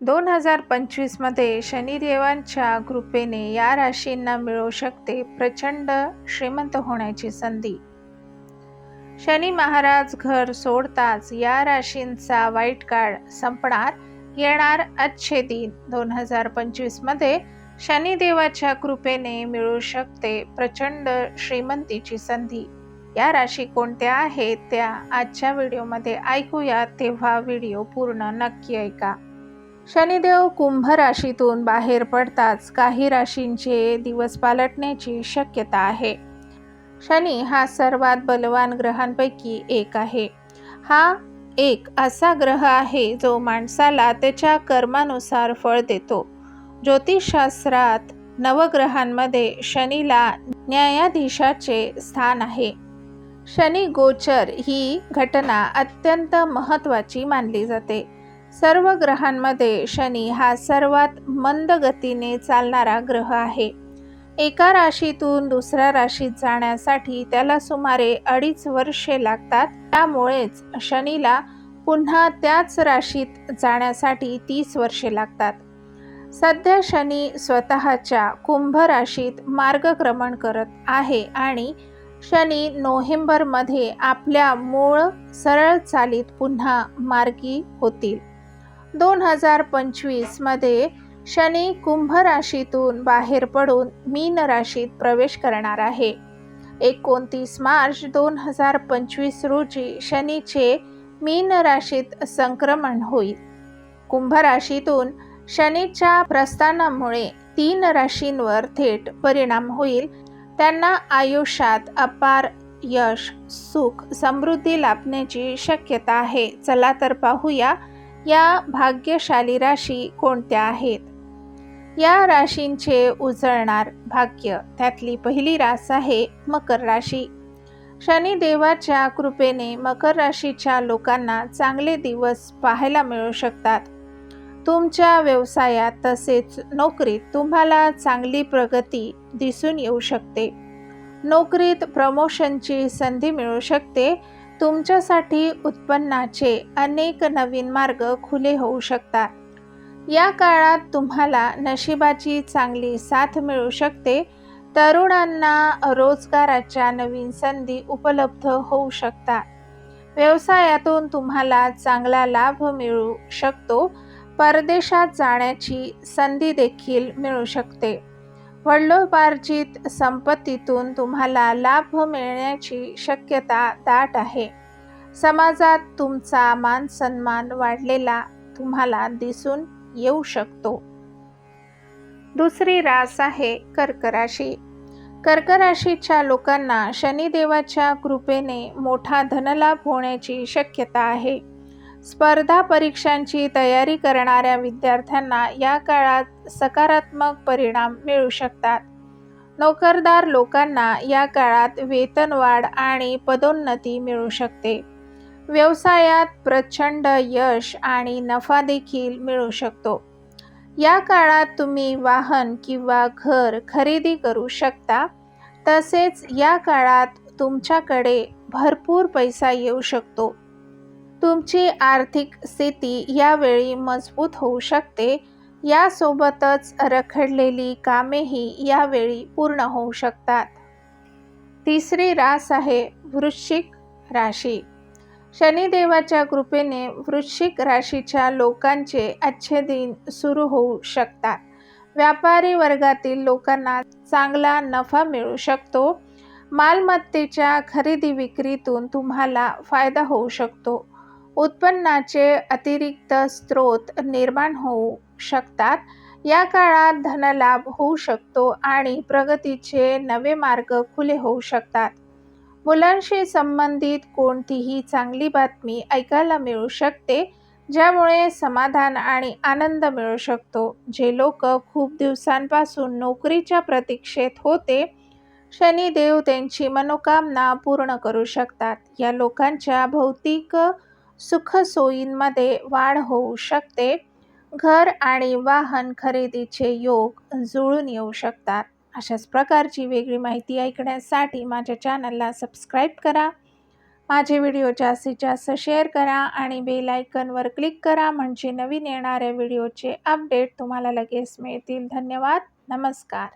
दोन हजार पंचवीसमध्ये शनिदेवांच्या कृपेने या राशींना मिळू शकते प्रचंड श्रीमंत होण्याची संधी. शनी महाराज घर सोडताच या राशींचा वाईट काळ संपणार येणार अच्छे दिन. दोन हजार पंचवीसमध्ये शनिदेवाच्या कृपेने मिळू शकते प्रचंड श्रीमंतीची संधी. या राशी कोणत्या आहेत त्या आजच्या व्हिडिओमध्ये ऐकूया तेव्हा व्हिडिओ पूर्ण नक्की ऐका. शनिदेव कुंभ राशीतून बाहेर पडताच काही राशींचे दिवस पालटण्याची शक्यता आहे. शनी हा सर्वात बलवान ग्रहांपैकी एक आहे. हा एक असा ग्रह आहे जो माणसाला त्याच्या कर्मानुसार फळ देतो. ज्योतिषशास्त्रात नवग्रहांमध्ये शनीला न्यायाधीशाचे स्थान आहे. शनी गोचर ही घटना अत्यंत महत्त्वाची मानली जाते. सर्व ग्रहांमध्ये शनी हा सर्वात मंद गतीने चालणारा ग्रह आहे. एका राशीतून दुसऱ्या राशीत जाण्यासाठी त्याला सुमारे अडीच वर्षे लागतात. त्यामुळेच शनीला पुन्हा त्याच राशीत जाण्यासाठी तीस वर्षे लागतात. सध्या शनी स्वतःच्या कुंभ राशीत मार्गक्रमण करत आहे आणि शनी नोव्हेंबरमध्ये आपल्या मूळ सरळ चालीत पुन्हा मार्गी होतील. दोन हजार पंचवीसमध्ये शनी कुंभ राशीतून बाहेर पडून मीन राशीत प्रवेश करणार आहे. एकोणतीस मार्च दोन हजार पंचवीस रोजी शनीचे मीन राशीत संक्रमण होईल. कुंभ राशीतून शनीच्या प्रस्थानामुळे तीन राशींवर थेट परिणाम होईल. त्यांना आयुष्यात अपार यश सुख समृद्धी लाभण्याची शक्यता आहे. चला तर पाहूया या भाग्यशाली राशी कोणत्या आहेत? या राशींचे उजळणार भाग्य त्यातली पहिली रास आहे मकर राशी. शनिदेवाच्या कृपेने मकर राशीच्या लोकांना चांगले दिवस पाहायला मिळू शकतात. तुमच्या व्यवसायात तसेच नोकरीत तुम्हाला चांगली प्रगती दिसून येऊ शकते. नोकरीत प्रमोशनची संधी मिळू शकते. तुमच्यासाठी उत्पन्नाचे अनेक नवीन मार्ग खुले होऊ शकतात. या काळात तुम्हाला नशिबाची चांगली साथ मिळू शकते. तरुणांना रोजगाराच्या नवीन संधी उपलब्ध होऊ शकतात. व्यवसायातून तुम्हाला चांगला लाभ मिळू शकतो. परदेशात जाण्याची संधी देखील मिळू शकते. वडिलोपार्जित संपत्तीतून तुम्हाला लाभ मिळण्याची शक्यता दाट आहे. समाजात तुमचा मान सन्मान वाढलेला तुम्हाला दिसून येऊ शकतो. दुसरी रास आहे कर्क राशी कर्क राशीच्या लोकांना शनिदेवाच्या कृपेने मोठा धनलाभ होण्याची शक्यता आहे. स्पर्धा परीक्षांची तयारी करणाऱ्या विद्यार्थ्यांना या काळात सकारात्मक परिणाम मिळू शकतात. नोकरदार लोकांना या काळात वेतनवाढ आणि पदोन्नती मिळू शकते. व्यवसायात प्रचंड यश आणि नफा देखील मिळू शकतो. या काळात तुम्ही वाहन किंवा घर खरेदी करू शकता. तसेच या काळात तुमच्याकडे भरपूर पैसा येऊ शकतो. तुमची आर्थिक स्थिती यावेळी मजबूत होऊ शकते. यासोबतच रखडलेली कामेही यावेळी पूर्ण होऊ शकतात. तिसरी रास आहे वृश्चिक राशी. शनिदेवाच्या कृपेने वृश्चिक राशीच्या लोकांचे अच्छे दिन सुरू होऊ शकतात. व्यापारी वर्गातील लोकांना चांगला नफा मिळू शकतो. मालमत्तेच्या खरेदी विक्रीतून तुम्हाला फायदा होऊ शकतो. उत्पन्नाचे अतिरिक्त स्रोत निर्माण होऊ शकतात. या काळात धनलाभ होऊ शकतो आणि प्रगतीचे नवे मार्ग खुले होऊ शकतात. मुलांशी संबंधित कोणतीही चांगली बातमी ऐकायला मिळू शकते ज्यामुळे समाधान आणि आनंद मिळू शकतो. जे लोक खूप दिवसांपासून नोकरीच्या प्रतीक्षेत होते शनिदेव त्यांची मनोकामना पूर्ण करू शकतात. या लोकांच्या भौतिक सुखसोयींमध्ये वाढ होऊ शकते. घर आणि वाहन खरेदीचे योग जुळून येऊ शकतात. अशाच प्रकारची वेगळी माहिती ऐकण्यासाठी माझ्या चॅनलला सबस्क्राईब करा. माझे व्हिडिओ जास्तीत जास्त शेअर करा आणि बेल आयकनवर क्लिक करा म्हणजे नवीन येणाऱ्या व्हिडिओचे अपडेट तुम्हाला लगेच मिळतील. धन्यवाद. नमस्कार.